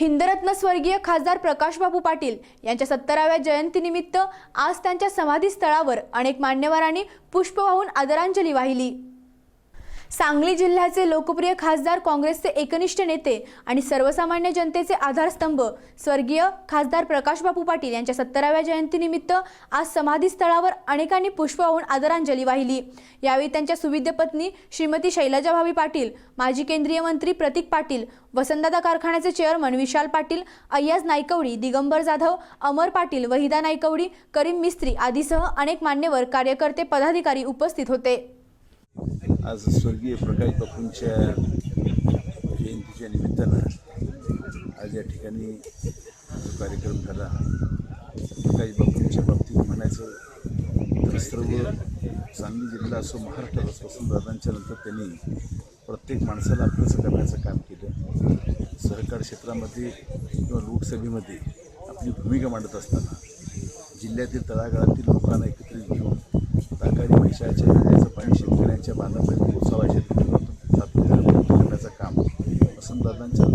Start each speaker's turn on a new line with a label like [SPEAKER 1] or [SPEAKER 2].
[SPEAKER 1] हिंदरत्न स्वर्गीय खासदार प्रकाशबाबू पाटील यांच्या सत्तराव्या जयंतीनिमित्त आज त्यांच्या समाधीस्थळावर अनेक मान्यवरांनी पुष्प वाहून आदरांजली वाहिली. सांगली जिल्ह्याचे लोकप्रिय खासदार काँग्रेसचे एकनिष्ठ नेते आणि सर्वसामान्य जनतेचे आधारस्तंभ स्वर्गीय खासदार प्रकाशबापू पाटील यांच्या सत्तराव्या जयंतीनिमित्त आज समाधीस्थळावर अनेकांनी पुष्प वाहून आदरांजली वाहिली. यावेळी त्यांच्या सुविद्य पत्नी श्रीमती शैलजाभावी पाटील माजी केंद्रीय मंत्री प्रतीक पाटील वसंतदादा कारखान्याचे चेअरमन विशाल पाटील अय्याज नायकवडी दिगंबर जाधव अमर पाटील वहिदा नायकवडी करीम मिस्त्री आदीसह अनेक मान्यवर कार्यकर्ते पदाधिकारी उपस्थित होते.
[SPEAKER 2] आज स्वर्गीय प्रकाश बापूंच्या जयंतीच्या निमित्तानं आज या ठिकाणी जो कार्यक्रम झाला प्रकाश बापूंच्या बाबतीत म्हणायचं तर सर्व सांगली जिल्हा असो महाराष्ट्रात असो वसंतदादांच्या नंतर त्यांनी प्रत्येक माणसाला आपलंसं करण्याचं काम केलं सरकार क्षेत्रामध्ये किंवा लोकसभेमध्ये आपली भूमिका मांडत असताना जिल्ह्यातील तळागाळातील लोकांना एकत्रित घेऊन ताकाडी पैशाच्या आंब्याच्या बांधामध्ये उत्सवा करण्याचं काम वसंतदादांच्या